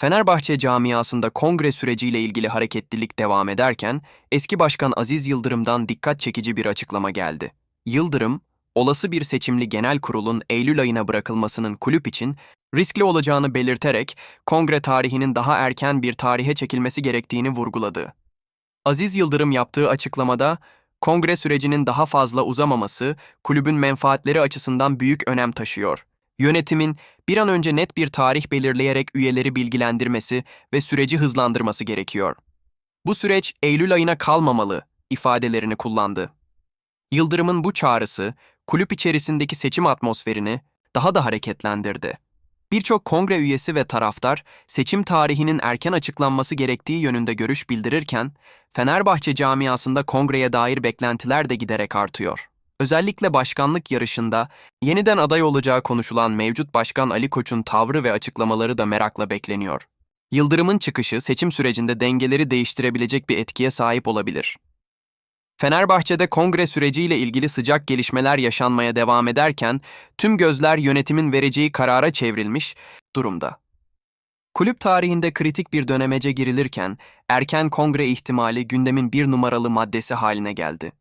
Fenerbahçe camiasında kongre süreciyle ilgili hareketlilik devam ederken, eski başkan Aziz Yıldırım'dan dikkat çekici bir açıklama geldi. Yıldırım, olası bir seçimli genel kurulun Eylül ayına bırakılmasının kulüp için riskli olacağını belirterek kongre tarihinin daha erken bir tarihe çekilmesi gerektiğini vurguladı. Aziz Yıldırım yaptığı açıklamada, kongre sürecinin daha fazla uzamaması kulübün menfaatleri açısından büyük önem taşıyor. Yönetimin bir an önce net bir tarih belirleyerek üyeleri bilgilendirmesi ve süreci hızlandırması gerekiyor. Bu süreç Eylül ayına kalmamalı ifadelerini kullandı. Yıldırım'ın bu çağrısı kulüp içerisindeki seçim atmosferini daha da hareketlendirdi. Birçok kongre üyesi ve taraftar seçim tarihinin erken açıklanması gerektiği yönünde görüş bildirirken, Fenerbahçe camiasında kongreye dair beklentiler de giderek artıyor. Özellikle başkanlık yarışında yeniden aday olacağı konuşulan mevcut başkan Ali Koç'un tavrı ve açıklamaları da merakla bekleniyor. Yıldırım'ın çıkışı seçim sürecinde dengeleri değiştirebilecek bir etkiye sahip olabilir. Fenerbahçe'de kongre süreciyle ilgili sıcak gelişmeler yaşanmaya devam ederken tüm gözler yönetimin vereceği karara çevrilmiş durumda. Kulüp tarihinde kritik bir dönemece girilirken erken kongre ihtimali gündemin bir numaralı maddesi haline geldi.